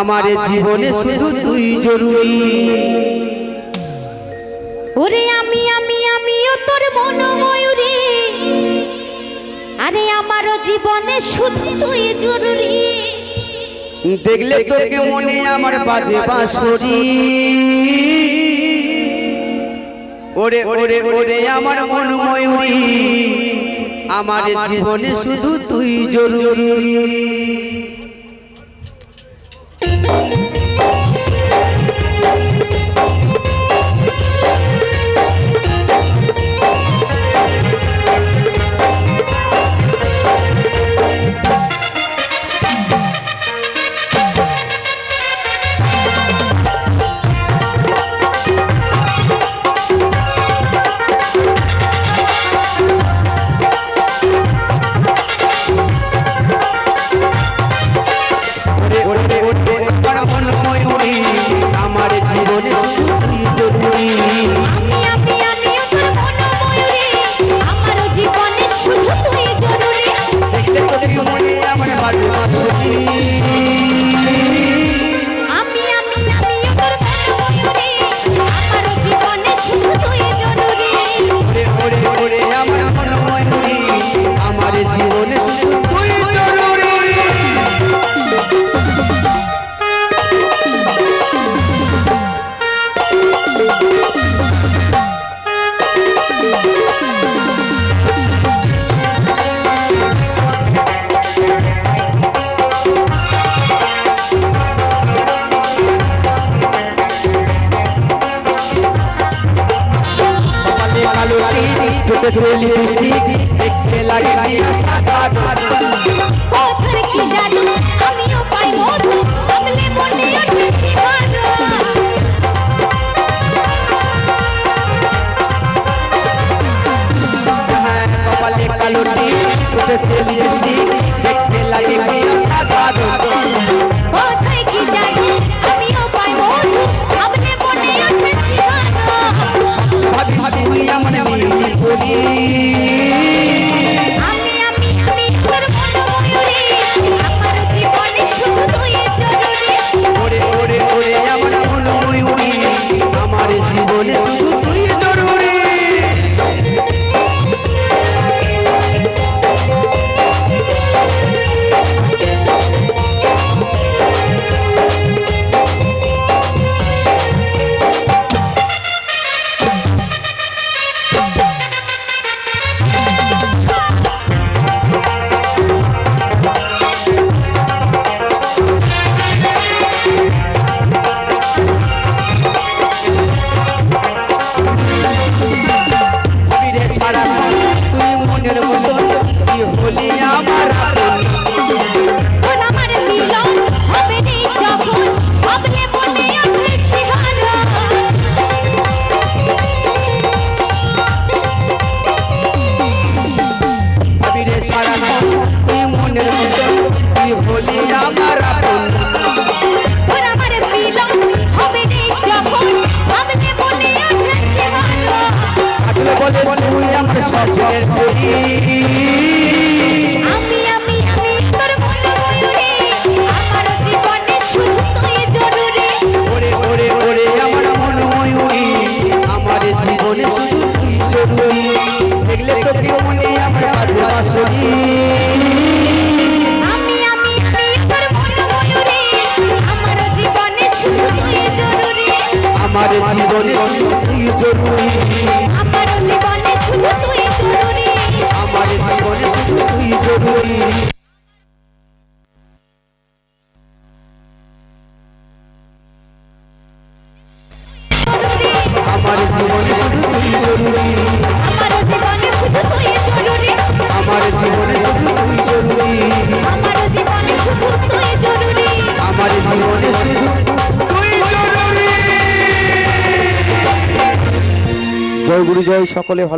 আমার জীবনে শুধু তুই জরুরি। ওরে আমি আমি আমিও তোর মন ময়ূরী আরে আমারও জীবনে শুধু তুই জরুরি। দেখলে তোকে মনে আমার বাজে বাঁশরি। ওরে ওরে ওরে আমার মন ময়ূরী আমার জীবনে শুধু তুই জরুরি। डालो तेरी टूटे से लिपस्टिक देखने लगे मेरा सादा धड़कन पत्थर की जादू हम यो पाई मोरू तबले मोने अटकी मारो कपले कालो तेरी टूटे से लिपस्टिक আমার জীবনে ফিরে সারা তুই মনের মতন তুই হলি আমার আমার বলে তুই আমার স্বপ্নের মনে আমার বাঁশরি আমি আমি তোর মন আমার জীবনে তুই জরুরি। আমার জীবনে তুই জরুরি। আমার জীবনে তুই জরুরি। আমার জীবনে তুই জরুরি। জয় সকলে ভালো